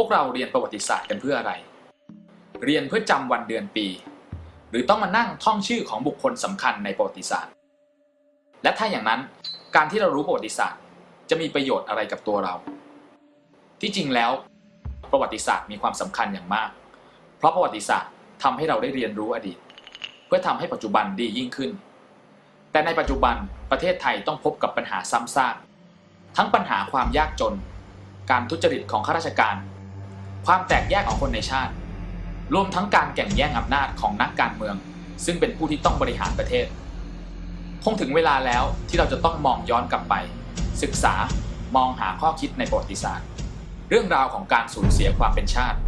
วกเราเรียนประวัติศาสตร์กันเพื่ออะไร เรียนเพื่อจำวันเดือนปี หรือต้องมานั่งท่องชื่อของบุคคลสำคัญในประวัติศาสตร์ และถ้าอย่างนั้นการที่เรารู้ประวัติศาสตร์ จะมีประโยชน์อะไรกับตัวเรา ที่จริงแล้ว ประวัติศาสตร์มีความสำคัญอย่างมาก เพราะประวัติศาสตร์ทำให้เราได้เรียนรู้อดีต เพื่อทำให้ปัจจุบันดียิ่งขึ้น แต่ในปัจจุบันประเทศไทยต้องพบกับปัญหาซ้ำซากทั้งปัญหาความยากจน การทุจริตของข้าราชการ ความแตกแยกของคนในชาติ รวมทั้งการแข่งแย่งอำนาจของนักการเมือง ซึ่งเป็นผู้ที่ต้องบริหารประเทศ คงถึงเวลาแล้วที่เราจะต้องมองย้อนกลับไป ศึกษามองหาข้อคิดในประวัติศาสตร์ เรื่องราวของการสูญเสียความเป็นชาติ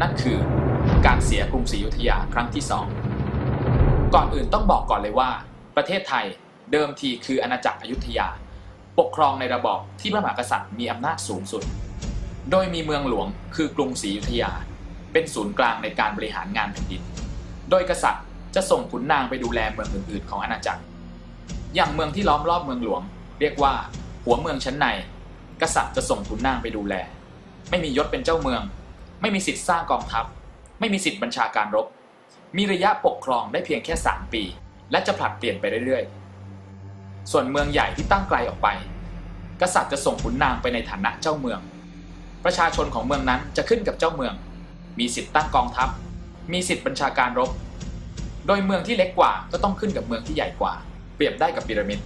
นั่นคือการเสียกรุงศรีอยุธยาครั้งที่สองก่อนอื่นต้องบอกก่อนเลยว่า ประเทศไทยเดิมทีคืออาณาจักรอยุธยา ปกครองในระบอบที่พระมหากษัตริย์มีอำนาจสูงสุด โดยมีเมืองหลวงคือกรุงศรีอยุธยา เป็นศูนย์กลางในการบริหารงานแผ่นดิน โดยกษัตริย์จะส่งขุนนางไปดูแลเมืองอื่นๆ ของอาณาจักร อย่างเมืองที่ล้อมรอบเมืองหลวง เรียกว่า หัวเมืองชั้นใน กษัตริย์จะส่งขุนนางไปดูแล ไม่มียศเป็นเจ้าเมือง ไม่มีสิทธิ์สร้างกองทัพ ไม่มีสิทธิ์บัญชาการรบ มีระยะปกครองได้เพียงแค่ 3 ปี และจะผลัดเปลี่ยนไปเรื่อยๆ ส่วนเมืองใหญ่ที่ตั้งไกลออกไป กษัตริย์จะส่งขุนนางไปในฐานะเจ้าเมือง ประชาชนของเมืองนั้นจะขึ้นกับเจ้าเมือง มีสิทธิ์ตั้งกองทัพ มีสิทธิ์บัญชาการรบ โดยเมืองที่เล็กกว่าก็ต้องขึ้นกับเมืองที่ใหญ่กว่า เปรียบได้กับพีระมิด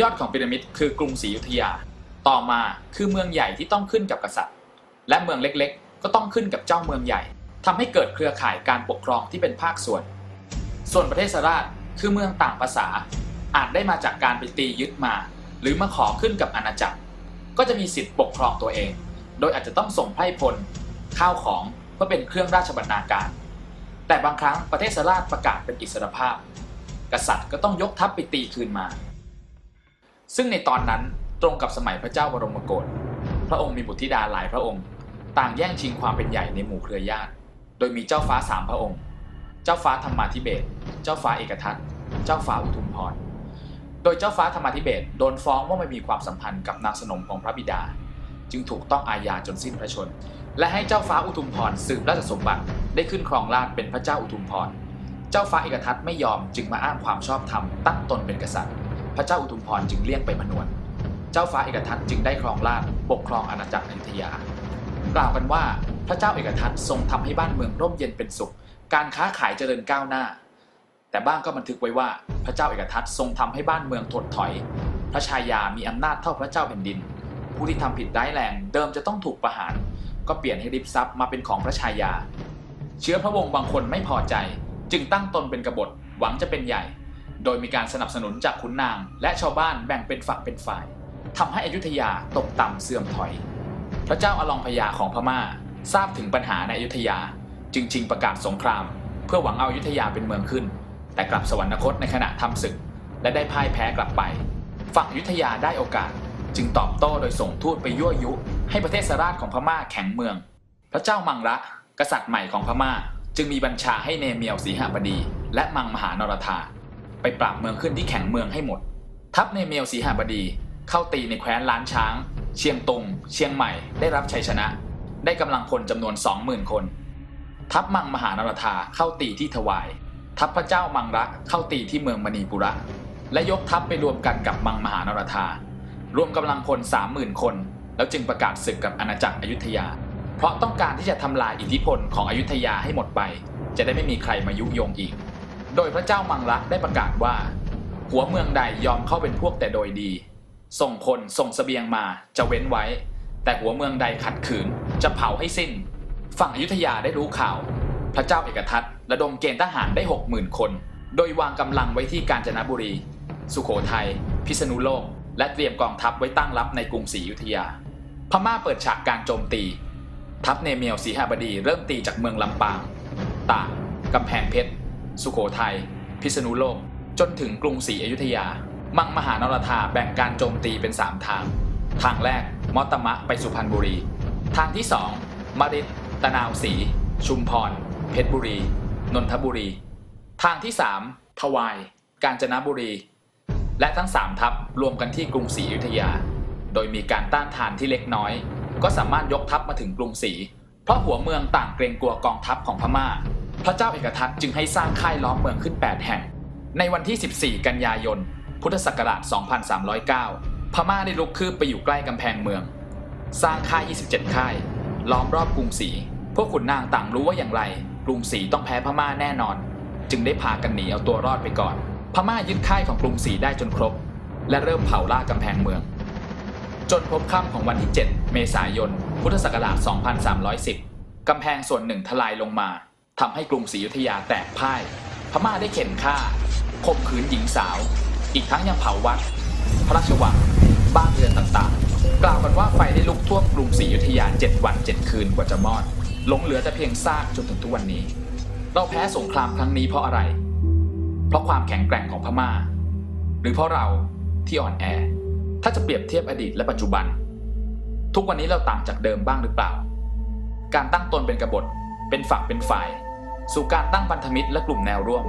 ยอดของพีระมิดคือกรุงศรีอยุธยา ต่อมาคือเมืองใหญ่ที่ต้องขึ้นกับกษัตริย์ และเมืองเล็กๆ ก็ต้องขึ้นกับเจ้าเมืองใหญ่ทำให้เกิดเครือข่ายการปกครองที่เป็นภาคส่วน ส่วนประเทศสราชคือเมืองต่างภาษา อาจได้มาจากการไปตียึดมา หรือมาขอขึ้นกับอาณาจักร ก็จะมีสิทธิ์ปกครองตัวเอง โดยอาจจะต้องส่งไพร่พลข้าวของเพื่อเป็นเครื่องราชบรรณาการ แต่บางครั้งประเทศสราชประกาศเป็นอิสรภาพ กษัตริย์ก็ต้องยกทัพไปตีคืนมา ซึ่งในตอนนั้นตรงกับสมัยพระเจ้าบรมโกศพระองค์มีบุตรธิดาหลายพระองค์ ต่างแย่งชิงความเป็นใหญ่ในหมู่เครือญาติ โดยมีเจ้าฟ้าสามพระองค์ เจ้าฟ้าธรรมาธิเบศเจ้าฟ้าเอกทัตเจ้าฟ้าอุทุมพรโดยเจ้าฟ้าธรรมาธิเบศโดนฟ้องว่าไม่มีความสัมพันธ์กับนางสนมของพระบิดา จึงถูกต้องอาญาจนสิ้นพระชน และให้เจ้าฟ้าอุทุมพรสืบราชสมบัติได้ขึ้นครองราชเป็นพระเจ้าอุทุมพร เจ้าฟ้าเอกทัตไม่ยอมจึงมาอ้างความชอบธรรมตั้งตนเป็นกษัตริย์ พระเจ้าอุทุมพรจึงเลี่ยงไปมนวน เจ้าฟ้าเอกทัตจึงได้ครองราชปกครองอาณาจักรอยุธยา กล่าวกันว่าพระเจ้าเอกทัตทรงทำให้บ้านเมืองร่มเย็นเป็นสุข การค้าขายเจริญก้าวหน้า แต่บ้างก็บันทึกไว้ว่าพระเจ้าเอกทัตทรงทำให้บ้านเมืองถดถอย พระชายามีอำนาจเท่าพระเจ้าแผ่นดิน ผู้ที่ทำผิดร้ายแรงเดิมจะต้องถูกประหาร ก็เปลี่ยนให้ริบทรัพย์มาเป็นของพระชายา เชื้อพระวงศ์บางคนไม่พอใจ จึงตั้งตนเป็นกบฏหวังจะเป็นใหญ่ โดยมีการสนับสนุนจากขุนนาง และชาวบ้านแบ่งเป็นฝักเป็นฝ่ายทำให้อยุธยาตกต่ำเสื่อมถอย พระเจ้าอลองพยาของพม่า ทราบถึงปัญหาในอยุธยา จึงชิงประกาศสงคราม เพื่อหวังเอาอยุธยาเป็นเมืองขึ้น แต่กลับสวรรคตในขณะทำศึก และได้พ่ายแพ้กลับไป ฝั่งอยุธยาได้โอกาส จึงตอบโต้โดยส่งทูตไปยั่วยุ ให้ประเทศสราชของพม่าแข็งเมือง พระเจ้ามังระ กษัตริย์ใหม่ของพม่า จึงมีบัญชาให้เนเมียวสีหบดี และมังมหานรธาไปปราบเมืองขึ้นที่แข็งเมืองให้หมด ทัพเนเมียวสีหบดี เข้าตีในแคว้นล้านช้าง เชียงตุง เชียงใหม่ได้รับชัยชนะ ได้กำลังพลจำนวน 20,000 คน ทัพมังมหานรธาเข้าตีที่ถวาย ทัพพระเจ้ามังระเข้าตีที่เมืองมณีปุระและยกทัพไปรวมกันกับมังมหานรธา รวมกำลังพล30,000 คน แล้วจึงประกาศศึกกับอาณาจักรอยุธยา เพราะต้องการที่จะทำลายอิทธิพลของอยุธยาให้หมดไป จะได้ไม่มีใครมายุยงอีก โดยพระเจ้ามังระได้ประกาศว่า หัวเมืองใดยอมเข้าเป็นพวกแต่โดยดี ส่งคนส่งเสบียงมาจะเว้นไว้ แต่หัวเมืองใดขัดขืน จะเผาให้สิ้น ฝั่งอยุธยาได้รู้ข่าว พระเจ้าเอกทัตระดมเกณฑ์ทหารได้ 60,000 คน โดยวางกำลังไว้ที่กาญจนบุรี สุโขทัย พิษณุโลก และเตรียมกองทัพไว้ตั้งรับในกรุงศรีอยุธยา พม่าเปิดฉากการโจมตี ทัพเนเมียวสีหบดีเริ่มตีจากเมืองลำปาง ตากกำแพงเพชร สุโขทัย พิษณุโลก จนถึงกรุงศรีอยุธยา มังมหานรธาแบ่งการโจมตีเป็น 3 ทาง ทางแรกมอตมะไปสุพรรณบุรี ทางที่ 2มาริดตะนาวศรีชุมพร เพชรบุรี นนทบุรี ทางที่ 3ทวาย กาญจนบุรี และทั้ง 3 ทัพรวมกันที่กรุงศรีอยุธยา โดยมีการต้านทานที่เล็กน้อย ก็สามารถยกทัพมาถึงกรุงศรี เพราะหัวเมืองต่างเกรงกลัวกองทัพของพม่า พระเจ้าเอกทัตจึงให้สร้างค่ายล้อมเมืองขึ้น 8 แห่ง ในวันที่ 14 กันยายน พุทธศักราช 2309 พม่าได้ลุกคืบไปอยู่ใกล้กำแพงเมือง สร้างค่าย 27 ค่าย ล้อมรอบกรุงศรี พวกขุนนางต่างรู้ว่าอย่างไร กรุงศรีต้องแพ้พม่าแน่นอน จึงได้พากันหนีเอาตัวรอดไปก่อน พม่ายึดค่ายของกรุงศรีได้จนครบ และเริ่มเผาล่ากำแพงเมือง จนพบค่ำของวันที่ 7 เมษายน พุทธศักราช 2310 กำแพงส่วนหนึ่งทลายลงมาทำให้กรุงศรีอยุธยาแตกพ่าย พม่าได้เข็นฆ่าข่มขืนหญิงสาว อีกทั้งยังเผาวัด พระราชวัง บ้านเรือนต่างๆ กล่าวกันว่าไฟได้ลุกท่วมกรุงศรีอยุธยา 7 วัน 7 คืนกว่าจะมอดหลงเหลือแต่เพียงซากจนถึงทุกวันนี้ เราแพ้สงครามครั้งนี้เพราะอะไร เพราะความแข็งแกร่งของพม่า หรือเพราะเราที่อ่อนแอ ถ้าจะเปรียบเทียบอดีตและปัจจุบัน ทุกวันนี้เราต่างจากเดิมบ้างหรือเปล่า การตั้งตนเป็นกบฏ เป็นฝักเป็นฝ่าย สู่การตั้งพันธมิตรและกลุ่มแนวร่วม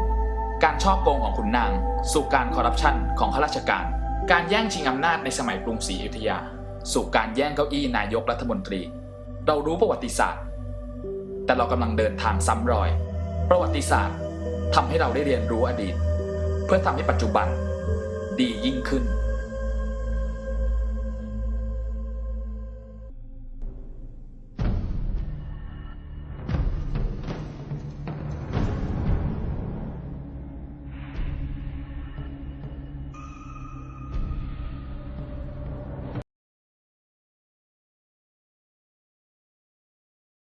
การชอบโกงของขุนนาง สู่การคอร์รัปชันของข้าราชการ การแย่งชิงอำนาจในสมัยกรุงศรีอยุธยา สู่การแย่งเก้าอี้นายกรัฐมนตรี เรารู้ประวัติศาสตร์ แต่เรากำลังเดินทางซ้ำรอย ประวัติศาสตร์ ทำให้เราได้เรียนรู้อดีต เพื่อทำให้ปัจจุบันดียิ่งขึ้น